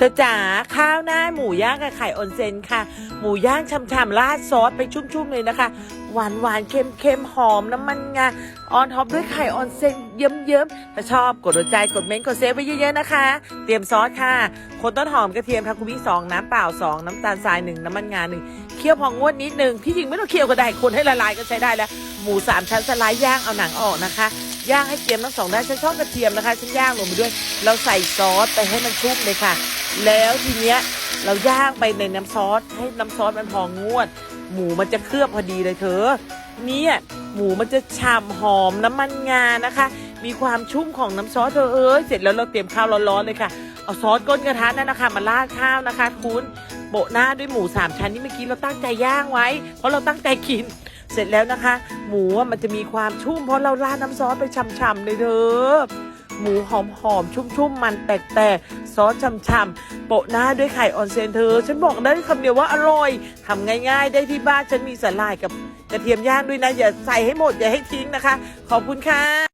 เธอจ๋าข้าวหน้าหมูย่างกับไข่ออนเซนค่ะ หมูย่างช่ำๆราดซอสไปชุ่มๆเลยนะคะหวานหวานๆเค็มหอมน้ำมันงาออนท็อปด้วยไข่ออนเซนเยิ้มๆถ้าชอบกดหัวใจกดเม้นต์กดเซฟไว้เยอะๆนะคะ เตรียมซอสค่ะคนต้นหอมกระเทียมทาคุมิสองน้ำเปล่าสองน้ำตาลทรายหนึ่งน้ำมันงาหนึ่งเคี่ยวพองวดนิดนึงที่จริงไม่ต้องเคี่ยวก็ได้คนให้ละลายก็ใช้ได้แล้ว หมูสามชั้นสไลด์ย่างเอาหนังออกนะคะย่างให้เกรียมทั้งสองด้านฉันชอบกระเทียมนะคะฉันย่างลงไปด้วย เราใส่ซอสไปให้มันชุ่มเลยค่ะ แล้วทีเนี้ย เราย่างไปในน้ำซอสให้น้ำซอสมันพองวด หมูมันจะเคลือบพอดีเลยเธอเนี่ยหมูมันจะฉ่ำหอมน้ำมันงานะคะ มีความชุ่มของน้ำซอสเธอเอ้ยเสร็จแล้วเราเตรียมข้าวร้อนๆเลยค่ะเอาซอสก้นกระทะนั่นนะคะมาราดข้าวนะคะ คุณโปะหน้าด้วยหมูสามชั้นที่เมื่อกี้เราตั้งใจย่างไว้ เพราะเราตั้งใจกิน เสร็จแล้วนะคะ หมูมันจะมีความชุ่มเพราะเราราดน้ำซอสไปฉ่ำๆเลยเธอ หมูหอมๆ ชุ่มๆ มันแตกๆ ซอสช่ำๆ โปะหน้าด้วยไข่ออนเซนเธอ ฉันบอกได้คำเดียวว่าอร่อยทำง่ายๆ ได้ที่บ้านฉันมีสาลายกับกระเทียมย่างด้วยนะ อย่าใส่ให้หมดอย่าให้ทิ้งนะคะ ขอบคุณค่ะ